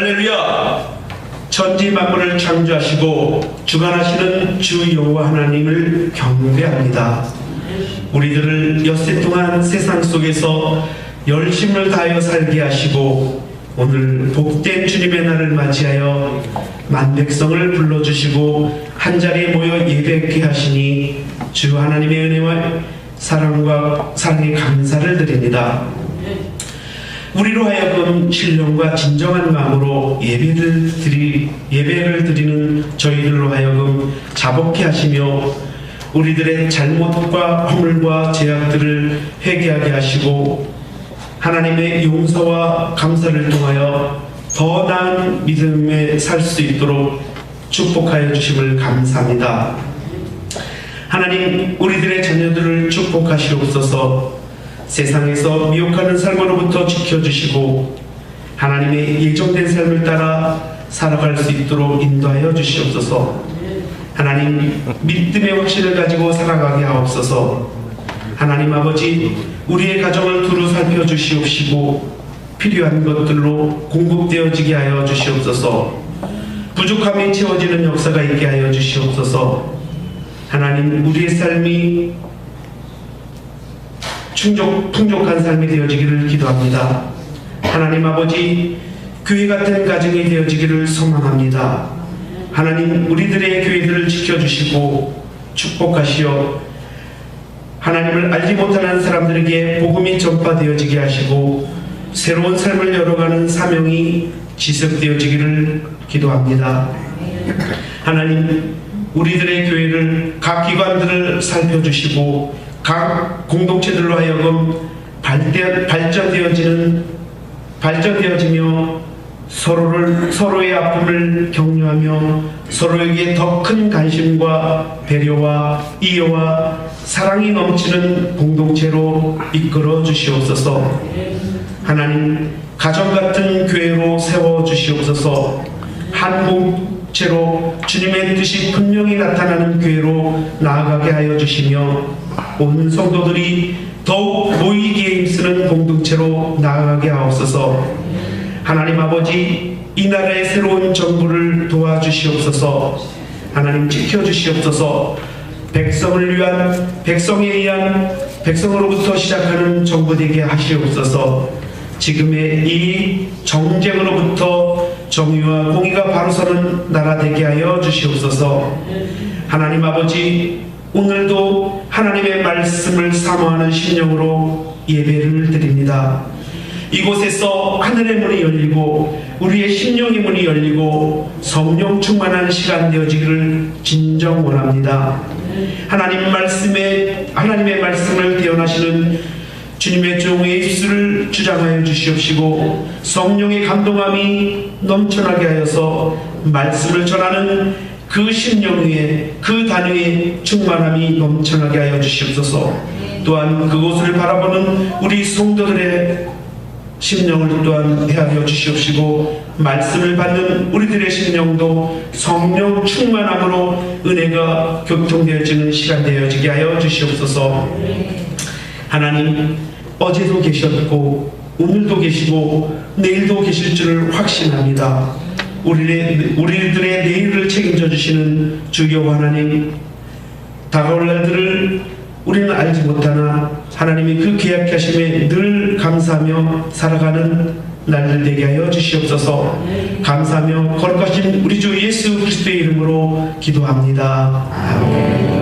할렐루야! 천지 만물을 창조하시고 주관하시는 주 여호와 하나님을 경배합니다. 우리들을 엿새 동안 세상 속에서 열심을 다하여 살게 하시고 오늘 복된 주님의 날을 맞이하여 만백성을 불러주시고 한자리에 모여 예배케 하시니 주 하나님의 은혜와 사랑과 사랑에 감사를 드립니다. 우리로 하여금 신령과 진정한 마음으로 예배를 드리 예배를 드리는 저희들로 하여금 자복케 하시며 우리들의 잘못과 허물과 죄악들을 회개하게 하시고 하나님의 용서와 감사를 통하여 더 나은 믿음에 살 수 있도록 축복하여 주심을 감사합니다. 하나님 우리들의 자녀들을 축복하시옵소서 세상에서 미혹하는 삶으로부터 지켜주시고 하나님의 예정된 삶을 따라 살아갈 수 있도록 인도하여 주시옵소서. 하나님 믿음의 확신을 가지고 살아가게 하옵소서. 하나님 아버지 우리의 가정을 두루 살펴주시옵시고 필요한 것들로 공급되어지게 하여 주시옵소서. 부족함이 채워지는 역사가 있게 하여 주시옵소서. 하나님 우리의 삶이 충족, 풍족한 삶이 되어지기를 기도합니다. 하나님 아버지, 교회 같은 가정이 되어지기를 소망합니다. 하나님, 우리들의 교회들을 지켜주시고 축복하시어 하나님을 알지 못하는 사람들에게 복음이 전파되어지게 하시고 새로운 삶을 열어가는 사명이 지속되어지기를 기도합니다. 하나님, 우리들의 교회를 각 기관들을 살펴주시고 각 공동체들로 하여금 발대, 발전되어지는 발전되어지며 서로를 서로의 아픔을 격려하며 서로에게 더 큰 관심과 배려와 이해와 사랑이 넘치는 공동체로 이끌어 주시옵소서. 하나님 가정 같은 교회로 세워 주시옵소서. 한 공체로 주님의 뜻이 분명히 나타나는 교회로 나아가게 하여 주시며 온 성도들이 더욱 모이기에 힘쓰는 공동체로 나아가게 하옵소서. 하나님 아버지 이 나라의 새로운 정부를 도와주시옵소서. 하나님 지켜주시옵소서. 백성을 위한 백성에 의한 백성으로부터 시작하는 정부 되게 하시옵소서. 지금의 이 정쟁으로부터 정의와 공의가 바로 서는 나라 되게 하여 주시옵소서. 하나님 아버지 오늘도 하나님의 말씀을 사모하는 신령으로 예배를 드립니다. 이곳에서 하늘의 문이 열리고 우리의 심령의 문이 열리고 성령 충만한 시간 되어지기를 진정 원합니다. 하나님 말씀에 하나님의 말씀을 대언하시는 주님의 종의 입술을 주장하여 주시옵시고 성령의 감동함이 넘쳐나게 하여서 말씀을 전하는 그 심령 위에 그 단위에 충만함이 넘쳐나게 하여 주시옵소서 또한 그곳을 바라보는 우리 성도들의 심령을 또한 헤아려 주시옵시고 말씀을 받는 우리들의 심령도 성령 충만함으로 은혜가 교통되어지는 시간 되어지게 하여 주시옵소서 하나님 어제도 계셨고 오늘도 계시고 내일도 계실 줄을 확신합니다. 우리들의 내일을 책임져 주시는 주여 하나님 다가올 날들을 우리는 알지 못하나 하나님이 그 계약하심에 늘 감사하며 살아가는 날들 되게 하여 주시옵소서 감사하며 거룩하신 우리 주 예수 그리스도의 이름으로 기도합니다. 아멘.